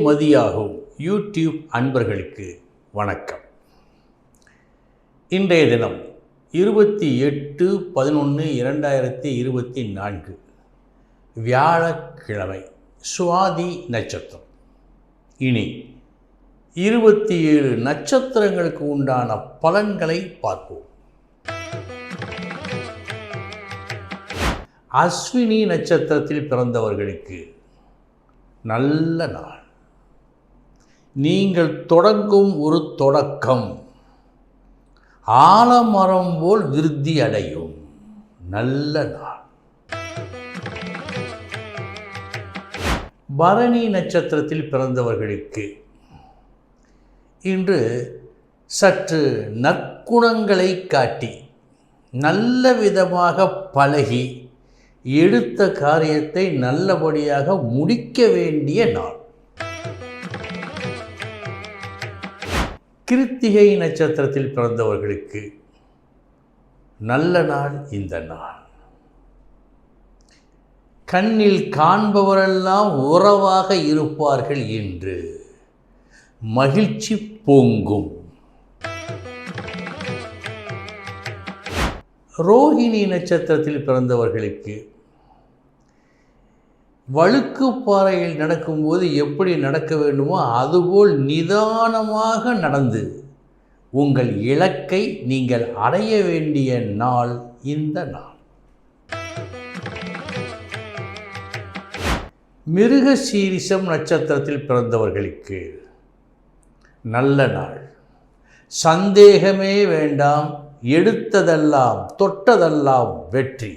மதியாகும். YouTube அன்பர்களுக்கு வணக்கம். இன்றைய தினம் இருபத்தி எட்டு பதினொன்று இரண்டாயிரத்தி இருபத்தி நான்கு. வியாழக்கிழமை சுவாதி நட்சத்திரம். இனி இருபத்தி ஏழு நட்சத்திரங்களுக்கு உண்டான பலன்களை பார்ப்போம். அஸ்வினி நட்சத்திரத்தில் பிறந்தவர்களுக்கு நல்ல நாள். நீங்கள் தொடங்கும் ஒரு தொடக்கம். ஆலமரம் போல் விருத்தி அடையும். நல்ல நாள். பரணி நட்சத்திரத்தில் பிறந்தவர்களுக்கு இன்று சற்று நற்குணங்களை காட்டி நல்ல விதமாக பழகி எடுத்த காரியத்தை நல்லபடியாக முடிக்க வேண்டிய நாள். கிருத்திகை நட்சத்திரத்தில் பிறந்தவர்களுக்கு நல்ல நாள் இந்த நாள். கண்ணில் காண்பவரெல்லாம் உறவாக இருப்பார்கள் என்று மகிழ்ச்சி பொங்கும். ரோஹிணி நட்சத்திரத்தில் பிறந்தவர்களுக்கு வழுக்கு பாறையில் நடக்கும்போது எப்படி நடக்க வேண்டுமோ அதுபோல் நிதானமாக நடந்து உங்கள் இலக்கை நீங்கள் அடைய வேண்டிய நாள் இந்த நாள். மிருக சீரிசம் நட்சத்திரத்தில் பிறந்தவர்களுக்கு நல்ல நாள். சந்தேகமே வேண்டாம் எடுத்ததெல்லாம் தொட்டதெல்லாம் வெற்றி.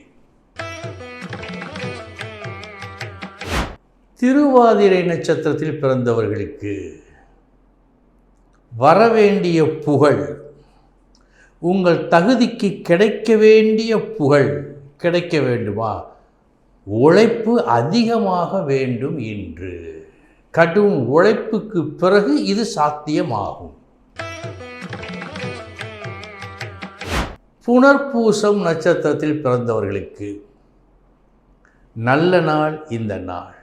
திருவாதிரை நட்சத்திரத்தில் பிறந்தவர்களுக்கு வரவேண்டிய புகழ் உங்கள் தகுதிக்கு கிடைக்க வேண்டிய புகழ் கிடைக்க வேண்டுமா? உழைப்பு அதிகமாக வேண்டும் என்று. கடும் உழைப்புக்கு பிறகு இது சாத்தியமாகும். புனர்பூசம் நட்சத்திரத்தில் பிறந்தவர்களுக்கு நல்ல நாள் இந்த நாள்.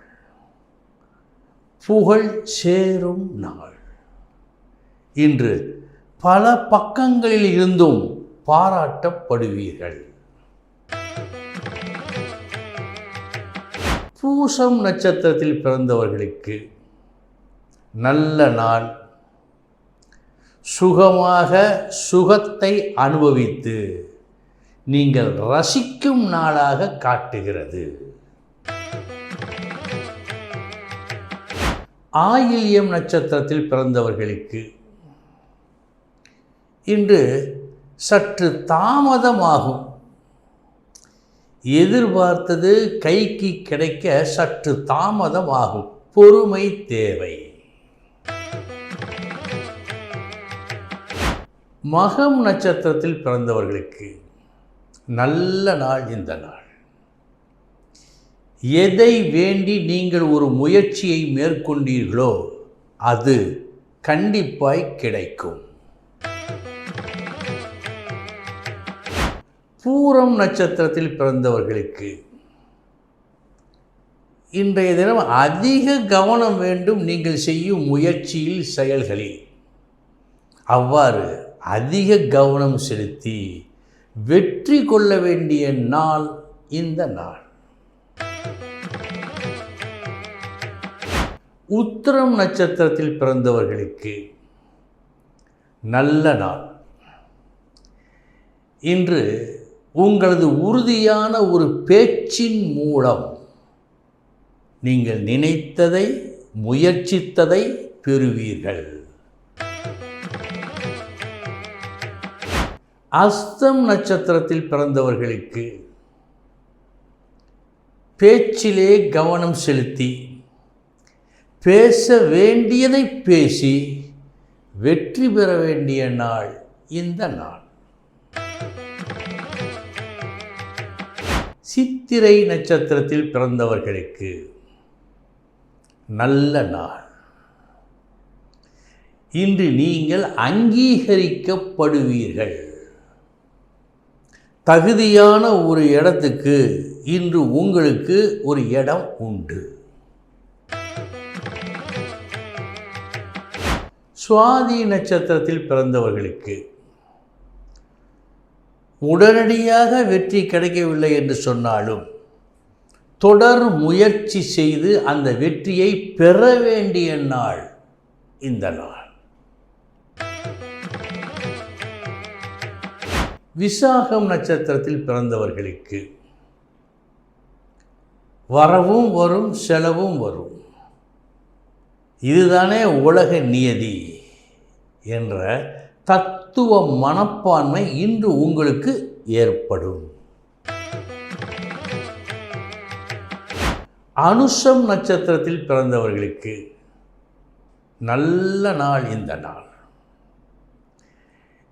புகழ் சேரும் நாள். இன்று பல பக்கங்களில் இருந்தும் பாராட்டப்படுவீர்கள். பூசம் நட்சத்திரத்தில் பிறந்தவர்களுக்கு நல்ல நாள். சுகமாக சுகத்தை அனுபவித்து நீங்கள் ரசிக்கும் நாளாக காட்டுகிறது. ஆயில்யம் நட்சத்திரத்தில் பிறந்தவர்களுக்கு இன்று சற்று தாமதமாகும். எதிர்பார்த்தது கைக்கு கிடைக்க சற்று தாமதமாகும். பொறுமை தேவை. மகம் நட்சத்திரத்தில் பிறந்தவர்களுக்கு நல்ல நாள் இந்த நாள். எதை வேண்டி நீங்கள் ஒரு முயற்சியை மேற்கொண்டீர்களோ அது கண்டிப்பாய் கிடைக்கும். பூரம் நட்சத்திரத்தில் பிறந்தவர்களுக்கு இன்றைய தினம் அதிக கவனம் வேண்டும் நீங்கள் செய்யும் முயற்சியில் செயல்களில். அவ்வாறு அதிக கவனம் செலுத்தி வெற்றி கொள்ள வேண்டிய நாள் இந்த நாள். உத்திரம் நட்சத்திரத்தில் பிறந்தவர்களுக்கு நல்ல நாள். இன்று உங்களது உறுதியான ஒரு பேச்சின் மூலம் நீங்கள் நினைத்ததை முயற்சித்ததை பெறுவீர்கள். அஸ்தம் நட்சத்திரத்தில் பிறந்தவர்களுக்கு பேச்சிலே கவனம் செலுத்தி பேச வேண்டியதை பேசி வெற்றி பெற வேண்டிய நாள் இந்த நாள். சித்திரை நட்சத்திரத்தில் பிறந்தவர்களுக்கு நல்ல நாள். இன்று நீங்கள் அங்கீகரிக்கப்படுவீர்கள். தகுதியான ஒரு இடத்துக்கு இன்று உங்களுக்கு ஒரு இடம் உண்டு. சுவாதி நட்சத்திரத்தில் பிறந்தவர்களுக்கு உடனடியாக வெற்றி கிடைக்கவில்லை என்று சொன்னாலும் தொடர் முயற்சி செய்து அந்த வெற்றியை பெற வேண்டிய நாள் இந்த நாள். விசாகம் நட்சத்திரத்தில் பிறந்தவர்களுக்கு வரவும் வரும் செலவும் வரும். இதுதானே உலக நியதி என்ற தத்துவ மனப்பான்மை இன்று உங்களுக்கு ஏற்படும். அனுஷம் நட்சத்திரத்தில் பிறந்தவர்களுக்கு நல்ல நாள் இந்த நாள்.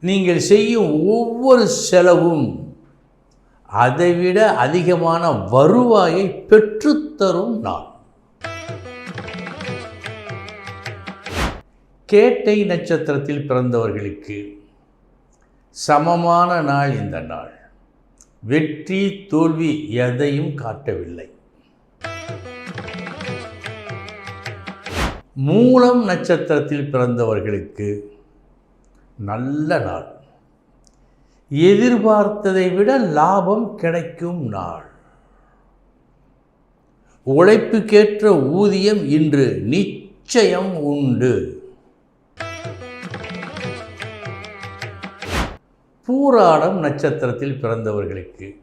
நீங்கள் செய்யும் ஒவ்வொரு செலவும் அதைவிட அதிகமான வருவாயை பெற்றுத்தரும் நாள். கேட்டை நட்சத்திரத்தில் பிறந்தவர்களுக்கு சமமான நாள் இந்த நாள். வெற்றி தோல்வி எதையும் காட்டவில்லை. மூலம் நட்சத்திரத்தில் பிறந்தவர்களுக்கு நல்ல நாள். எதிர்பார்த்ததை விட லாபம் கிடைக்கும் நாள். உழைப்புக்கேற்ற ஊதியம் இன்று நிச்சயம் உண்டு. பூராடம் நட்சத்திரத்தில் பிறந்தவர்களுக்கு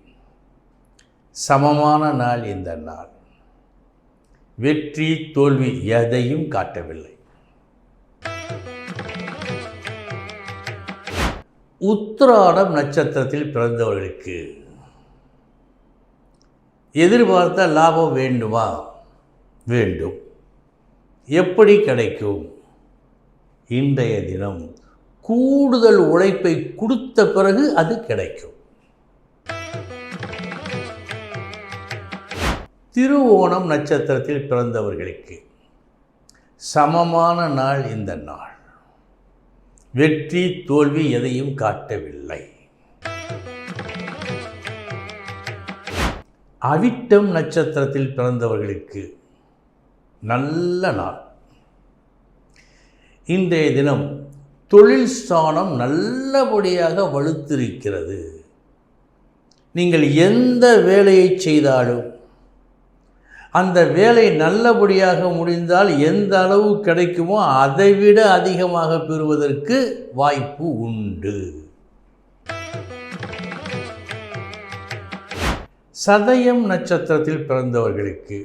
சமமான நாள் இந்த நாள். வெற்றி தோல்வி எதையும் காட்டவில்லை. உத்திராடம் நட்சத்திரத்தில் பிறந்தவர்களுக்கு எதிர்பார்த்த லாபம் வேண்டுமா? வேண்டும். எப்படி கிடைக்கும்? இன்றைய தினம் கூடுதல் உழைப்பை கொடுத்த பிறகு அது கிடைக்கும். திருவோணம் நட்சத்திரத்தில் பிறந்தவர்களுக்கு சமமான நாள் இந்த நாள். வெற்றி தோல்வி எதையும் காட்டவில்லை. அவிட்டம் நட்சத்திரத்தில் பிறந்தவர்களுக்கு நல்ல நாள். இன்றைய தினம் தொழில் ஸ்தானம் நல்லபடியாக வலுத்திருக்கிறது. நீங்கள் எந்த வேலையை செய்தாலும் அந்த வேலை நல்லபடியாக முடிந்தால் எந்த அளவு கிடைக்குமோ அதைவிட அதிகமாக பெறுவதற்கு வாய்ப்பு உண்டு. சதயம் நட்சத்திரத்தில் பிறந்தவர்களுக்கு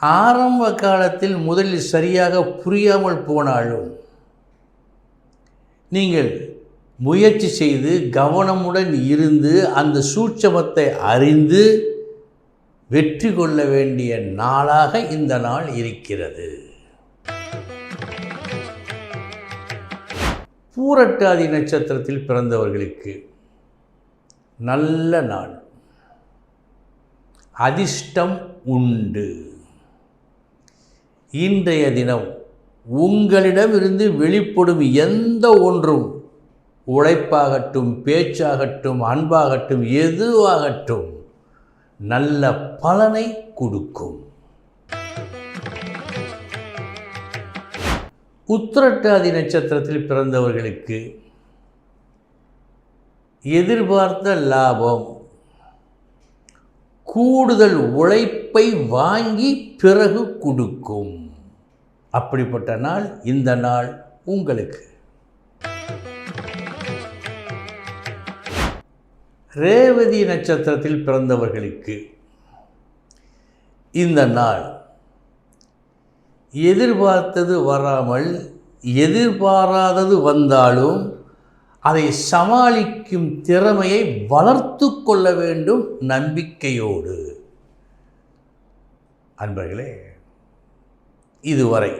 ஆரம்ப காலத்தில் முதலில் சரியாக புரியாமல் போனாலும் நீங்கள் முயற்சி செய்து கவனமுடன் இருந்து அந்த சூட்சமத்தை அறிந்து வெற்றி கொள்ள வேண்டிய நாளாக இந்த நாள் இருக்கிறது. பூரட்டாதி நட்சத்திரத்தில் பிறந்தவர்களுக்கு நல்ல நாள். அதிர்ஷ்டம் உண்டு. இன்றைய தினம் உங்களிடமிருந்து வெளிப்படும் எந்த ஒன்றும் உழைப்பாகட்டும் பேச்சாகட்டும் அன்பாகட்டும் எதுவாகட்டும் நல்ல பலனை கொடுக்கும். உத்திரட்டாதி நட்சத்திரத்தில் பிறந்தவர்களுக்கு எதிர்பார்த்த லாபம் கூடுதல் உழைப்பை வாங்கி பிறகு கொடுக்கும். அப்படிப்பட்ட நாள் இந்த நாள் உங்களுக்கு. ரேவதி நட்சத்திரத்தில் பிறந்தவர்களுக்கு இந்த நாள். எதிர்பார்த்தது வராமல் எதிர்பாராதது வந்தாலும் அதை சமாளிக்கும் திறமையை வளர்த்து கொள்ள வேண்டும் நம்பிக்கையோடு. அன்பர்களே இதுவரை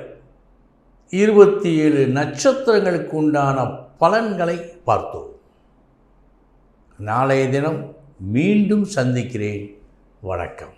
இருபத்தி ஏழு நட்சத்திரங்களுக்கு உண்டான பலன்களை பார்த்தோம். நாளைய தினம் மீண்டும் சந்திக்கிறேன். வணக்கம்.